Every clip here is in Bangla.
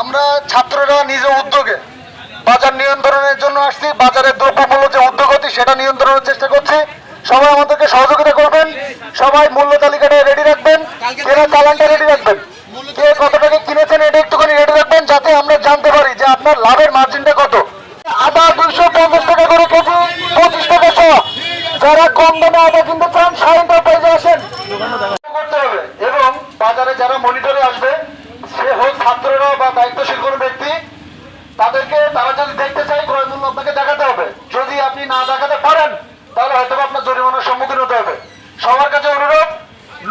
আমরা ছাত্ররা নিজ উদ্যোগে বাজার নিয়ন্ত্রণের জন্য আসছি বাজারের দ্রব্যমূল্য যে উদ্যোগতি সেটা নিয়ন্ত্রণের চেষ্টা করছি। সবাই আমাদেরকে সহযোগিতা করবেন সবাই মূল্য তালিকাটা রেডি রাখবেন কেনা চালানটা রেডি রাখবেন। কে কত টাকা কিনেছেন এটা একটুখানি রেডি রাখবেন যাতে আমরা জানতে পারি যে আপনার লাভের মার্জিনটা কত। আদা দুইশো পঞ্চাশ টাকা করে কেজি পঁচিশ টাকা যারা কম দামে আদা কিনতে চান সাইনটা পেয়ে আসেন। দায়িত্বশীল কোনো ব্যক্তি, তাদেরকে তারা যদি দেখতে চায় ক্রয় আপনাকে দেখাতে হবে। যদি আপনি না দেখাতে পারেন, তাহলে হয়তো আপনার জরিমানার সম্মুখীন হতে হবে। সবার কাছে অনুরোধ,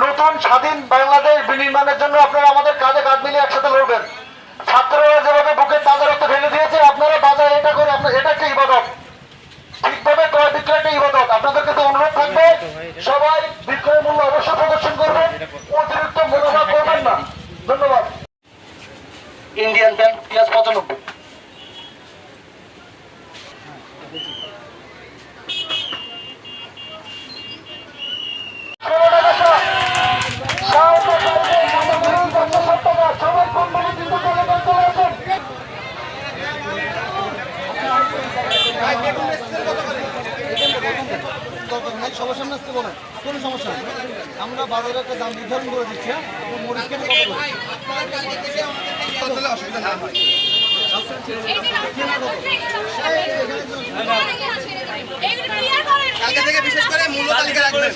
নতুন স্বাধীন বাংলাদেশ বিনির্মাণের জন্য আপনারা আমাদের কাজে কাজ মিলিয়ে একসাথে লড়বেন ছাত্ররা যেভাবে বুকের তাদের রক্ত ঢেলে দিয়েছে আপনারা বাজারে এটা করে আপনার এটা একটা ইবাদত ঠিকভাবে ক্রয় বিক্রয় একটা ইবাদত আপনাদের কাছে অনুরোধ থাকবে সবাই বিক্রয় মূল্য অবশ্যই প্রদর্শন করবেন অতিরিক্ত মুনাফা করবেন না ধন্যবাদ ইন্ডিয়ান ব্যাংক পেঁয়াজ পঁচানব্বই ষোলো টাকা শ। ষাট টাকা, পঞ্চাশ ষাট টাকা, সবাই কোম্পানি কিন্তু চলে যান, চলে আসেন। দরকার নাই সবার সামনে আসতে বলেন। কোনো সমস্যা নেই। আমরা বাজারে একটা দাম নির্ধারণ করে দিচ্ছি হ্যাঁ? মরিচ কেটে কালকে থেকে বিশেষ করে মূল্য তালিকা রাখবেন।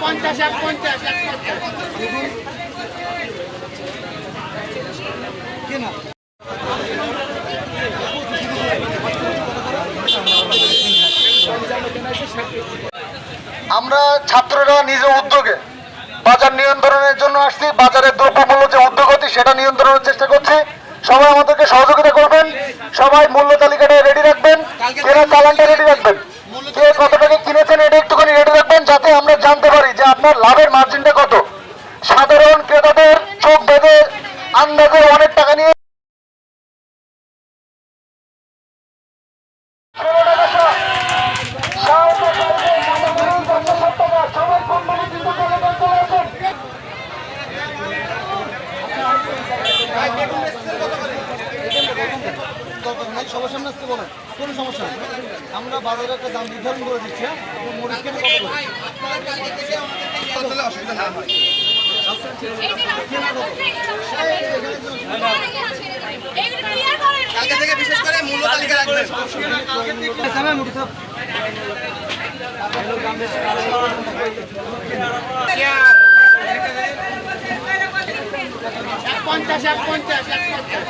পঞ্চাশ এক পঞ্চাশ এক পঞ্চাশ কেনা আমরা ছাত্ররা নিজ উদ্যোগে বাজার নিয়ন্ত্রণের জন্য আসছি। বাজারের দ্রব্যমূল্য যে উদ্যোগতি সেটা নিয়ন্ত্রণের চেষ্টা করছি। সবাই আমাদেরকে সহযোগিতা করবেন। সবাই মূল্য তালিকাটা রেডি রাখবেন। কেনা চালানটা রেডি রাখবেন। কে কত টাকা কিনেছেন এটা একটুখানি রেডি রাখবেন যাতে আমরা জানতে পারি যে আপনার লাভের মার্জিনটা কত। সাধারণ ক্রেতাদের চোখ বেঁধে আন্দাজে অনেক টাকা নিয়ে ষোলো টাকা শ। ষাট টাকা, পঞ্চাশ ষাট টাকা, সবাই কোম্পানি কিন্তু চলে যান, চলে আসেন। দরকার নাই কোনো সমস্যা আমরা বাজারে একটা দাম নির্ধারণ করে দিচ্ছি মরিচ অসুবিধা না হয় থেকে বিশেষ করে মূল্য তালিকা রাখবেন। পঞ্চাশ এক পঞ্চাশ এক পঞ্চাশ।